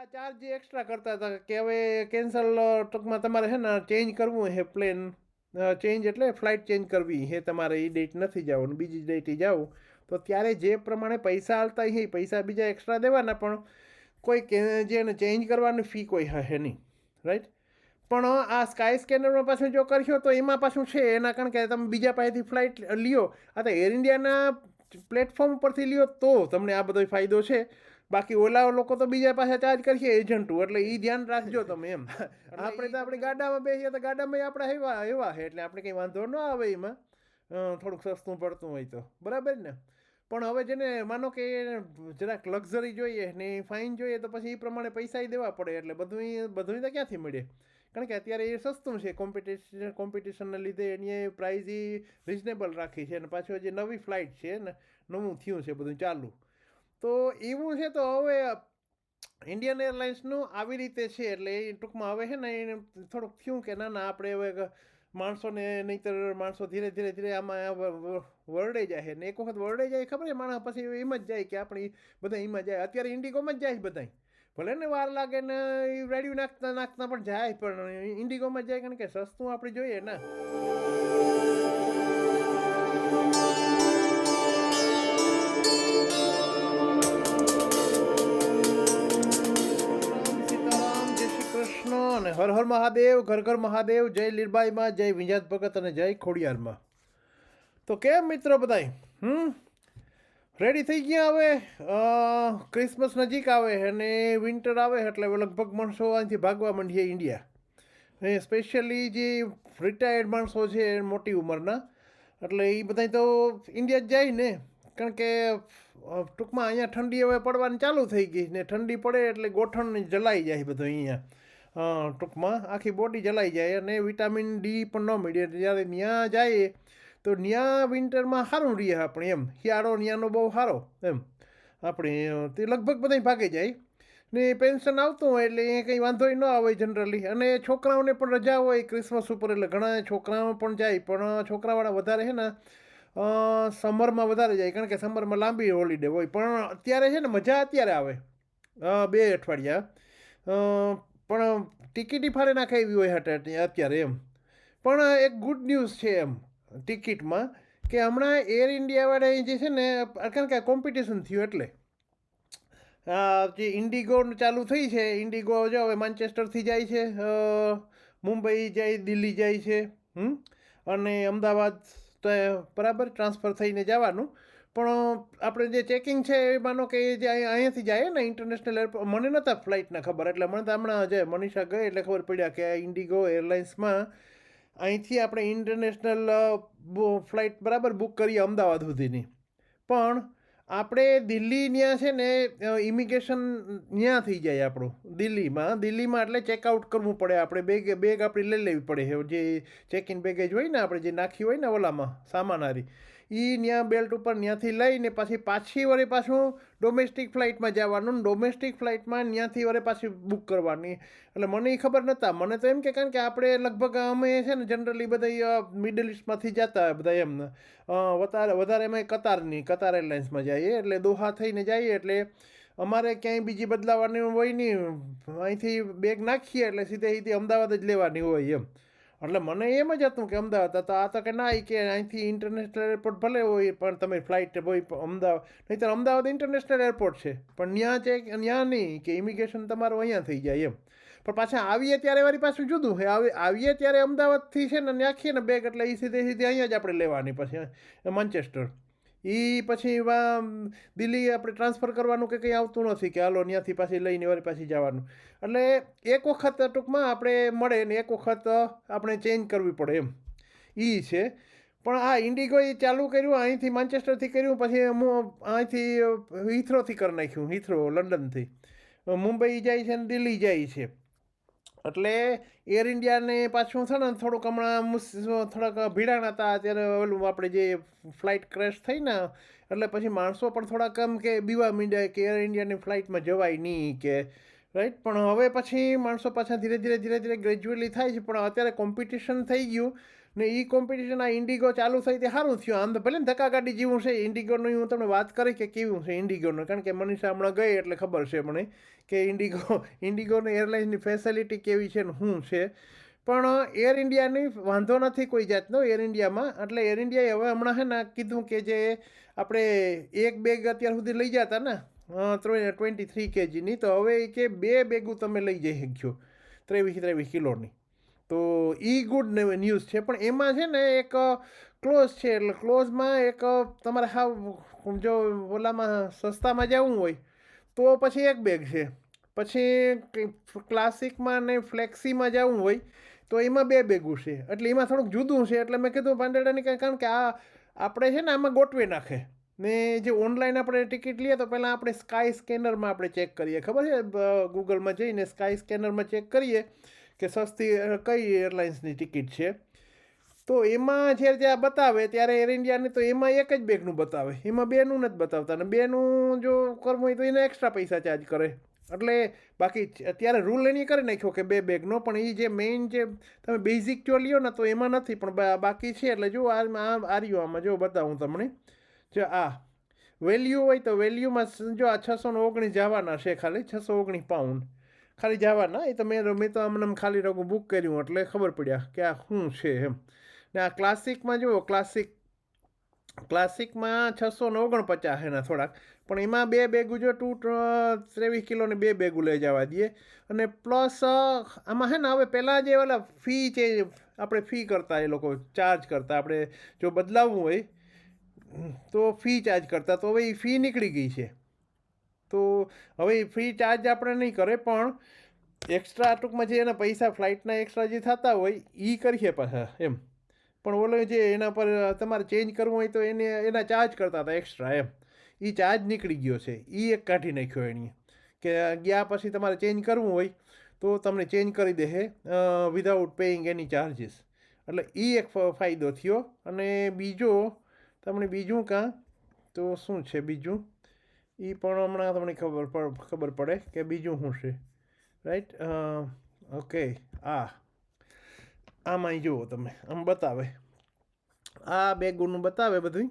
આ charge extra કરતા હતા કે હવે કેન્સલ ટૂંકમાં તમારે છે ને ચેન્જ કરવું હે પ્લેન ચેન્જ એટલે ફ્લાઇટ ચેન્જ કરવી હે, તમારે એ ડેટ નથી જવાનું, બીજી ડેટે જાવ તો ત્યારે જે પ્રમાણે પૈસા આવતા એ પૈસા બીજા એક્સ્ટ્રા દેવાના, પણ કોઈ જેને ચેન્જ કરવાની ફી કોઈ હશે નહીં. રાઈટ પણ આ સ્કાય સ્કેનરમાં પાછું જો કરશો તો એમાં પાછું છે, એના કારણ કે તમે બીજા પાસેથી ફ્લાઇટ લ્યો. અથવા એર ઇન્ડિયાના પ્લેટફોર્મ પરથી લ્યો તો તમને આ બધો ફાયદો છે. બાકી ઓલા લોકો તો બીજા પાસે ચાર્જ કરીએ એજન્ટો એટલે એ ધ્યાન રાખજો તમે એમ. આપણે તો આપણે ગાડામાં બેસીએ તો ગાડામાં આપણે એવા એવા છે એટલે આપણે કંઈ વાંધો ન આવે એમાં. થોડુંક સસ્તું પડતું હોય તો. બરાબર ને? પણ હવે જેને માનો કે જરાક લક્ઝરી જોઈએ ને ફાઇન જોઈએ તો પછી એ પ્રમાણે પૈસા દેવા પડે. એટલે બધું બધું તો ક્યાંથી મળે? કારણ કે અત્યારે એ સસ્તું છે. કોમ્પિટિશન કોમ્પિટિશનને લીધે એની પ્રાઇઝ એ રિઝનેબલ રાખી છે. અને પાછું જે નવી ફ્લાઇટ છે ને નવું થયું છે બધું ચાલુ. તો એવું છે તો હવે ઇન્ડિયન એરલાઇન્સનું આવી રીતે છે એટલે એ ટૂંકમાં હવે છે ને એને થોડુંક થયું કે ના ના, આપણે હવે માણસોને નહીંતર માણસો ધીરે ધીરે ધીરે આમાં વરડે જાય ને એક વખત વરડે જાય ખબર છે? માણસ પછી એમ જ જાય કે આપણે બધા એમાં જાય. અત્યારે ઇન્ડિગોમાં જ જાય બધાય. ભલે ને વાર લાગે ને રેડિયો નાખતા નાખતા પણ જાય, પણ ઇન્ડિગોમાં જાય કારણ કે સસ્તું આપણે જોઈએ ને. હર હર મહાદેવ, ઘર ઘર મહાદેવ, જય લીરબાઈમાં, જય વિંજાત ભગત અને જય ખોડિયારમાં. તો કેમ મિત્રો બધાય? હમ? રેડી થઈ ગયા હવે? ક્રિસમસ નજીક આવે અને વિન્ટર આવે એટલે લગભગ માણસો અહીંથી ભાગવા માંડીએ ઇન્ડિયા એ સ્પેશિયલી જે રિટાયર્ડ માણસો છે મોટી ઉંમરના. એટલે એ બધા તો ઇન્ડિયા જ જાય ને? કારણ કે ટૂંકમાં અહીંયા ઠંડી હવે પડવાની ચાલુ થઈ ગઈ ને ઠંડી પડે એટલે ગોઠણ જલાઈ જાય બધું અહીંયા. ટૂંકમાં આખી બોડી જલાઈ જાય અને વિટામિન ડી પણ ન મળે. જ્યારે ત્યાં જાય, તો ત્યાં વિન્ટરમાં સારું રહીએ આપણે એમ. શિયાળો ત્યાંનો બહુ સારો એમ. આપણે તે લગભગ બધા ભાગી જાય. ને પેન્શન આવતું હોય એટલે એ કંઈ વાંધો ન આવે જનરલી અને છોકરાઓને પણ રજા હોય ક્રિસમસ ઉપર એટલે ઘણા છોકરાઓ પણ જાય, પણ છોકરાવાળા વધારે છે ને સમરમાં વધારે જાય. કારણ કે સમરમાં લાંબી હોલિડે હોય. પણ અત્યારે છે ને મજા અત્યારે આવે. બે અઠવાડિયા. પણ ટિકિટ ફાળે નાખે એવી હોય હટે અત્યારે એમ. પણ એક ગુડ ન્યૂઝ છે એમ, ટિકિટમાં, કે હમણાં એર ઇન્ડિયાવાળા જે છે ને કારણ કે કોમ્પિટિશન થયું એટલે. જે ઇન્ડિગો ચાલુ થઈ છે ઇન્ડિગો જો હવે માન્ચેસ્ટરથી જાય છે મુંબઈ જાય, દિલ્હી જાય છે અને અમદાવાદ તો બરાબર ટ્રાન્સફર થઈને જવાનું. પણ આપણે જે ચેકિંગ છે એ માનો કે જે અહીંયા- અહીંયાથી જાય ને ઇન્ટરનેશનલ એરપોર્ટ મને નહોતા ફ્લાઇટના ખબર. એટલે મને તો હમણાં જે મનીષા ગઈ એટલે ખબર પડ્યા કે આ ઇન્ડિગો એરલાઇન્સમાં અહીંથી આપણે ઇન્ટરનેશનલ ફ્લાઇટ બરાબર બુક કરીએ અમદાવાદ સુધીની. પણ આપણે દિલ્હી ત્યાં છે ને ઇમિગ્રેશન ત્યાં થઈ જાય આપણું, દિલ્હીમાં. દિલ્હીમાં એટલે ચેકઆઉટ કરવું પડે આપણે. બેગ બેગ આપણી લઈ લેવી પડે. જે ચેક ઇન બેગેજ હોય ને આપણે, જે નાખી હોય ને ઓલામાં, સામાન હારી. એ ત્યાં બેલ્ટ ઉપર ત્યાંથી લઈને પછી પાછી વળી પાછું ડોમેસ્ટિક ફ્લાઇટમાં જવાનું ડોમેસ્ટિક ફ્લાઇટમાં ત્યાંથી વળી પાછી બુક કરવાની. એટલે મને એ ખબર નહોતા મને તો એમ કે કારણ કે આપણે લગભગ અમે છે ને જનરલી બધા મિડલ ઇસ્ટમાંથી જતા હોય બધા એમ અ, વધારે વધારે અમે કતારની કતાર એરલાઇન્સમાં જઈએ એટલે દોહા થઈને જઈએ એટલે અમારે ક્યાંય બીજી બદલાવાની હોય નહીં અહીંથી બેગ નાખીએ એટલે સીધે સીધી અમદાવાદ જ લેવાની હોય એમ. એટલે મને એમ જ હતું કે અમદાવાદ હતા આ તો કે ના કે અહીંથી ઇન્ટરનેશનલ એરપોર્ટ ભલે હોય, પણ તમે ફ્લાઇટ હોય અમદાવાદ અમદાવાદ, નહીંતર અમદાવાદ ઇન્ટરનેશનલ એરપોર્ટ છે. પણ ત્યાં છે ત્યાં નહીં, કે ઇમિગ્રેશન તમારું અહીંયા થઈ જાય એમ. પણ પાછા આવીએ ત્યારે વળી પાછું જુદું હે. આવી, આવીએ ત્યારે અમદાવાદથી છે ને નાખીએ ને બેગ એટલે એ સીધે સીધી અહીંયા જ આપણે લેવાની પછી મંચેસ્ટર એ પછી દિલ્હી આપણે ટ્રાન્સફર કરવાનું કે કંઈ આવતું નથી કે હાલો ત્યાંથી પાછી લઈને વળી પાછી જવાનું. એટલે એક વખત ટૂંકમાં આપણે મળે ને એક વખત આપણે ચેન્જ કરવી પડે એમ. એ છે. પણ આ ઇન્ડિગો એ ચાલુ કર્યું, અહીંથી માન્ચેસ્ટરથી કર્યું, પછી હું અહીંથી હિથ્રોથી કરી નાખ્યું હિથ્રો લંડનથી મુંબઈ જાય છે ને દિલ્હી જાય છે. એટલે એર ઇન્ડિયાને પાછું છે ને થોડુંક હમણાં થોડાક ભીડાણ હતા, અત્યારે ઓલું આપણે જે ફ્લાઇટ ક્રેશ થઈ ને, એટલે પછી માણસો પણ થોડાક આમ કે બીવા મીંડ્યા કે એર ઇન્ડિયાની ફ્લાઇટમાં જવાય નહીં કે રાઈટ પણ હવે પછી માણસો પાછા ધીરે ધીરે ધીરે ધીરે ગ્રેજ્યુઅલી થાય છે, પણ અત્યારે કોમ્પિટિશન થઈ ગયું. ને એ કોમ્પિટિશન આ ઇન્ડિગો ચાલુ થઈ તે સારું થયું. આમ તો ભલે ને ધક્કાગાડી જેવું છે ઇન્ડિગોનું હું તમને વાત કરી કે કેવું છે ઇન્ડિગોનું કારણ કે મનીષા હમણાં ગઈ એટલે ખબર છે મને કે ઇન્ડિગો ઇન્ડિગોની એરલાઇન્સની ફેસિલિટી કેવી છે ને શું છે. પણ એર ઇન્ડિયાની વાંધો નથી કોઈ જાતનો એર ઇન્ડિયામાં એટલે એર ઇન્ડિયાએ હવે હમણાં છે ને કીધું કે જે આપણે એક બેગ અત્યાર સુધી લઈ જતા ને ટ્વેન્ટી થ્રી કેજીની તો હવે એ કે બે બેગું તમે લઈ જઈ શકશો ત્રેવીસ ત્રેવીસ કિલોની. તો એ ગુડ ન્યૂઝ છે. પણ એમાં છે ને એક ક્લોઝ છે. એટલે ક્લોઝમાં એક તમારે હા જો ઓલામાં સસ્તામાં જવું હોય, તો પછી એક બેગ છે. પછી ક્લાસિકમાં ને ફ્લેક્સીમાં જવું હોય, તો એમાં બે બેગું છે. એટલે એમાં થોડુંક જુદું છે. એટલે મેં કીધું પાંદડાની કાંઈ, કારણ કે આ, આપણે છે ને આમાં ગોઠવી નાખે. ને જે ઓનલાઈન આપણે ટિકિટ લઈએ, તો પહેલાં આપણે સ્કાય સ્કેનરમાં આપણે ચેક કરીએ. ખબર છે? ગૂગલમાં જઈને સ્કાય સ્કેનરમાં ચેક કરીએ. કે સસ્તી કઈ એરલાઇન્સની ટિકિટ છે? તો એમાં જ્યારે ત્યાં બતાવે, ત્યારે એર ઇન્ડિયાની તો એમાં એક જ બેગનું બતાવે. એમાં બેનું નથી બતાવતા. અને બેનું જો કરવું હોય તો એને એક્સ્ટ્રા પૈસા ચાર્જ કરે. એટલે બાકી અત્યારે રૂલ એની કરી નાખ્યો કે બે બેગનો, પણ એ જે મેઇન જે તમે બેઝિક જો લ્યો ને, તો એમાં નથી. પણ બાકી છે, એટલે જો આ આ રહ્યું આમાં, જો બતાવું તમને. જો આ વેલ્યુ હોય તો વેલ્યુમાં જો આ છસો ઓગણીસ જવાના છે ખાલી, છસો ઓગણીસ પાઉન્ડ ખાલી જવાના એ તો મેં તો આમને આમ ખાલી રગું બુક કર્યું એટલે ખબર પડ્યા કે આ શું છે એમ. ને આ ક્લાસિકમાં જુઓ ક્લાસિક ક્લાસિકમાં છસો ને ઓગણપચાસ એના થોડાક, પણ એમાં બે બેગું જો ટુ ત્રેવીસ કિલોને બે બેગું લઈ જવા દઈએ. અને પ્લસ આમાં હે ને, હવે પહેલાં જે ઓલા ફી છે, આપણે ફી કરતા એ લોકો ચાર્જ કરતા, આપણે જો બદલાવવું હોય, તો ફી ચાર્જ કરતા, તો હવે એ ફી નીકળી ગઈ છે. તો હવે ફ્રી ચાર્જ આપણે નહીં કરે, પણ એક્સ્ટ્રા ટૂંકમાં જે એના પૈસા ફ્લાઇટના એક્સ્ટ્રા જે થતા હોય એ કરીએ પાછા, એમ. પણ ઓલો જે એના પર તમારે ચેન્જ કરવું હોય તો એને, એના ચાર્જ કરતા હતા એક્સ્ટ્રા એમ. એ ચાર્જ નીકળી ગયો છે. એ એક કાઢી નાખ્યો એણીએ કે ગયા પછી તમારે ચેન્જ કરવું હોય તો તમને ચેન્જ કરી દે વિધાઉટ પેઇંગ એની ચાર્જીસ એટલે એ એક ફાયદો થયો. અને બીજો, તમને બીજું કાં? તો શું છે બીજું? એ પણ હમણાં તમને ખબર ખબર પડે કે બીજું શું છે. રાઈટ ઓકે આ આમાં જુઓ તમે, આમ બતાવે. આ બે ગુણનું બતાવે બધું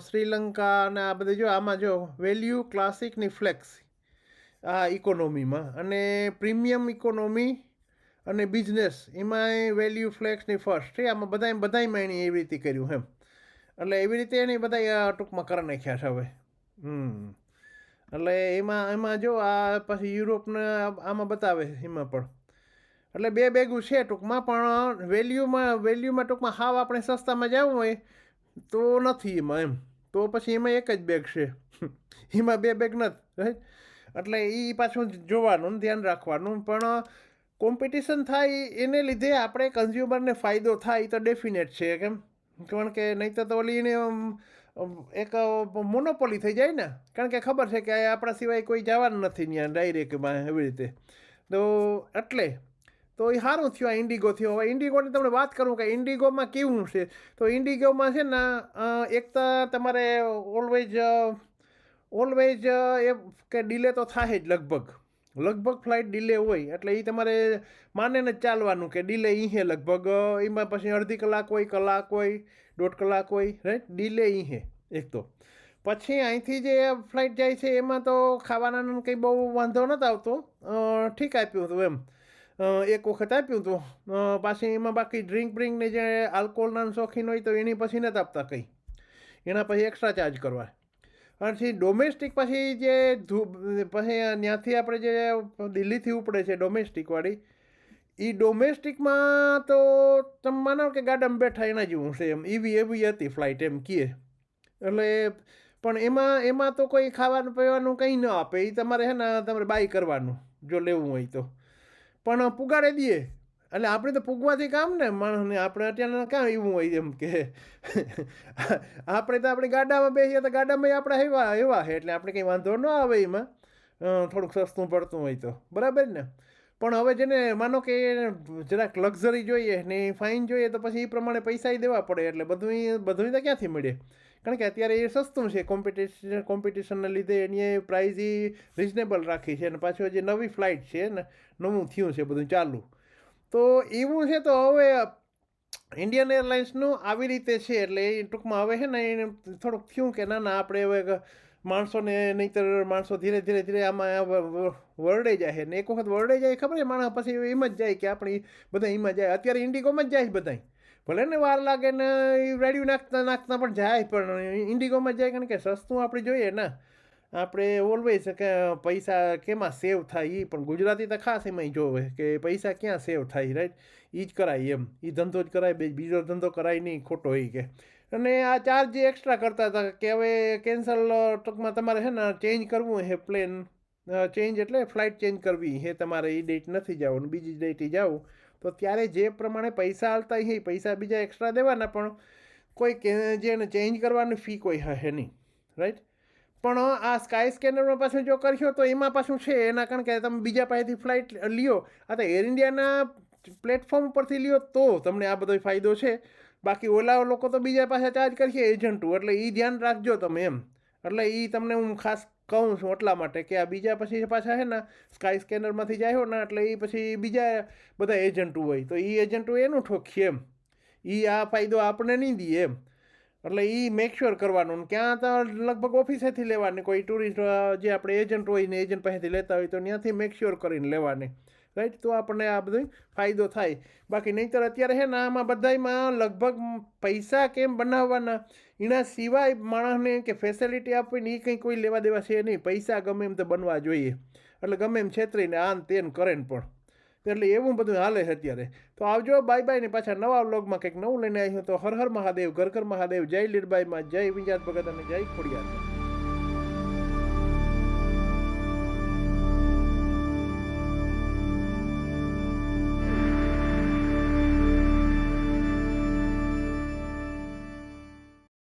શ્રીલંકા અને આ બધે જો, આમાં જો વેલ્યુ ક્લાસિકની ફ્લેક્સ આ ઇકોનોમીમાં અને પ્રીમિયમ ઇકોનોમી અને બિઝનેસ એમાંય વેલ્યુ ફ્લેક્સની ફર્સ્ટ છે. આમાં બધાય, બધાયમાં એણે એવી રીતે કર્યું એમ. એટલે એવી રીતે એની બધા ટૂંકમાં કરી નાખ્યા છે હવે. હમ. એટલે એમાં એમાં જો આ પછી યુરોપને આમાં બતાવે છે એમાં પણ. એટલે બે બેગું છે ટૂંકમાં, પણ વેલ્યુમાં વેલ્યુમાં ટૂંકમાં હાવ આપણે સસ્તામાં જવું હોય, તો નથી એમાં એમ. તો પછી એમાં એક જ બેગ છે. એમાં બે બેગ નથી રાઈટ એટલે એ પાછું જોવાનું, ધ્યાન રાખવાનું. પણ કોમ્પિટિશન થાય એને લીધે આપણે કન્ઝ્યુમરને ફાયદો થાય તો ડેફિનેટ છે, કેમ? કારણ કે નહીં તો ઓલી એને એક મોનોપોલી થઈ જાય ને, કારણ કે ખબર છે કે આપણા સિવાય કોઈ જવાનું નથી ત્યાં ડાયરેક્ટમાં એવી રીતે. તો એટલે, તો એ સારું થયું આ ઇન્ડિગો થયો. હવે ઇન્ડિગોની તમને વાત કરું કે ઇન્ડિગોમાં કેવું છે? તો ઇન્ડિગોમાં છે ને એક તો તમારે ઓલવેઝ ઓલવેઝ એ કે ડિલે તો થાય જ લગભગ. લગભગ ફ્લાઇટ ડિલે હોય, એટલે એ તમારે માને ને ચાલવાનું કે ડિલે ઈ હે લગભગ. એમાં પછી અડધી કલાક હોય કલાક હોય, દોઢ કલાક હોય રાઈટ ડિલે ઈ હે. એક તો. પછી અહીંથી જે ફ્લાઇટ જાય છે, એમાં તો ખાવાના કંઈ બહુ વાંધો નહોતો આવતો. ઠીક આપ્યું હતું એમ. એક વખત આપ્યું હતું. પાછી એમાં બાકી ડ્રિંક બ્રિંકને જે આલ્કોહોલના શોખીન હોય તો એની પછી નથી આપતા કંઈ. એના પછી એક્સ્ટ્રા ચાર્જ કરવા. પછી ડોમેસ્ટિક પછી જે પછી ત્યાંથી આપણે જે દિલ્હીથી ઉપડે છે ડોમેસ્ટિકવાળી એ ડોમેસ્ટિકમાં તો તમે માનો કે ગાડામાં બેઠા એના જેવું છે એમ. એવી એવી હતી ફ્લાઇટ એમ કીએ. એટલે પણ એમાં એમાં તો કોઈ ખાવાનું પીવાનું કંઈ ન આપે. એ તમારે હે ને, તમારે બાય કરવાનું, જો લેવું હોય તો. પણ પુગાડે દઈએ. એટલે આપણે તો પૂગવાથી કામ ને, માણસને આપણે અત્યારે ક્યાં એવું હોય એમ કે આપણે તો આપણે ગાડામાં બેસીએ તો ગાડામાં આપણે એવા એવા છે એટલે આપણે કંઈ વાંધો ન આવે એમાં. થોડુંક સસ્તું પડતું હોય તો. બરાબર ને? પણ હવે જેને, માનો કે જરાક લક્ઝરી જોઈએ ને ફાઇન જોઈએ તો પછી એ પ્રમાણે પૈસા દેવા પડે. એટલે બધું બધું તો ક્યાંથી મળે? કારણ કે અત્યારે એ સસ્તું છે કોમ્પિટિશન કોમ્પિટિશનને લીધે એની પ્રાઇઝ એ રિઝનેબલ રાખી છે અને પાછું જે નવી ફ્લાઇટ છે ને, નવું થયું છે બધું ચાલુ. તો એવું છે તો હવે ઇન્ડિયન એરલાઇન્સનું આવી રીતે છે એટલે એ ટૂંકમાં હવે છે ને એને થોડુંક થયું કે ના ના, આપણે હવે માણસોને નહીંતર માણસો ધીરે ધીરે ધીરે આમાં વરડે જાય ને એક વખત વરડે જાય, ખબર છે? માણસ પછી એમ જ જાય કે આપણી બધા એમાં જાય. અત્યારે ઇન્ડિગોમાં જ જાય છે બધા ભલે ને વાર લાગે ને એ રેડિયો નાખતા નાખતા પણ જાય, પણ ઇન્ડિગોમાં જાય કારણ કે સસ્તું આપણે જોઈએ ને. આપણે ઓલવેઝ કે પૈસા કેમાં સેવ થાય એ પણ ગુજરાતી તો ખાસ એમાં જોવે કે પૈસા ક્યાં સેવ થાય રાઈટ એ જ કરાય એમ. એ ધંધો જ કરાય બીજો ધંધો કરાય નહીં, ખોટો એ કે. અને આ ચાર્જ એક્સ્ટ્રા કરતા હતા કે હવે કેન્સલ ટૂંકમાં તમારે છે ને ચેન્જ કરવું છે પ્લેન ચેન્જ એટલે ફ્લાઇટ ચેન્જ કરવી એ તમારે એ ડેટ નથી જવાનું, બીજી ડેટે જાવું તો ત્યારે જે પ્રમાણે પૈસા હાલતા એ પૈસા બીજા એક્સ્ટ્રા દેવાના, પણ કોઈ જેને ચેન્જ કરવાની ફી કોઈ હશે નહીં રાઈટ પણ આ સ્કાય સ્કેનરમાં પાછું જો કરશો તો એમાં પાછું છે, એના કારણ કે તમે બીજા પાસેથી ફ્લાઇટ લ્યો અથવા એર ઇન્ડિયાના પ્લેટફોર્મ પરથી લ્યો તો તમને આ બધો ફાયદો છે. બાકી ઓલા લોકો તો બીજા પાસે ચાર્જ કરશે એજન્ટો એટલે એ ધ્યાન રાખજો તમે એમ. એટલે એ તમને હું ખાસ કહું છું એટલા માટે કે આ બીજા પછી પાછા છે ને સ્કાય સ્કેનરમાંથી જાય ને, એટલે એ પછી બીજા બધા એજન્ટો હોય. તો એ એજન્ટો એનું ઠોકીએ એમ. એ આ ફાયદો આપણે નહીં દઈએ એમ. એટલે એ મેકશ્યોર કરવાનું ક્યાં તો લગભગ ઓફિસેથી લેવાની. કોઈ ટુરિસ્ટ જે આપણે એજન્ટ હોય ને એજન્ટ પાસેથી લેતા હોય તો ત્યાંથી મેકશ્યોર કરીને લેવાની. રાઈટ તો આપણને આ બધું ફાયદો થાય. બાકી નહીંતર અત્યારે છે ને, આમાં બધાયમાં લગભગ પૈસા કેમ બનાવવાના? એના સિવાય માણસને કે ફેસિલિટી આપવીને એ કંઈ કોઈ લેવા દેવા છે નહીં. પૈસા ગમે એમ તો બનવા જોઈએ. એટલે ગમે એમ છેતરીને આન તેન કરે ને પણ. એટલે એવું બધું હાલે છે અત્યારે. તો આવજો બાય બાય ને પાછા નવા વ્લોગમાં કંઈક નવું લઈને આવ્યું તો હર હર મહાદેવ, ઘર ઘર મહાદેવ, જય લીરબાઈમાં, જય વિંજાત ભગત અને જય ખોડિયાર.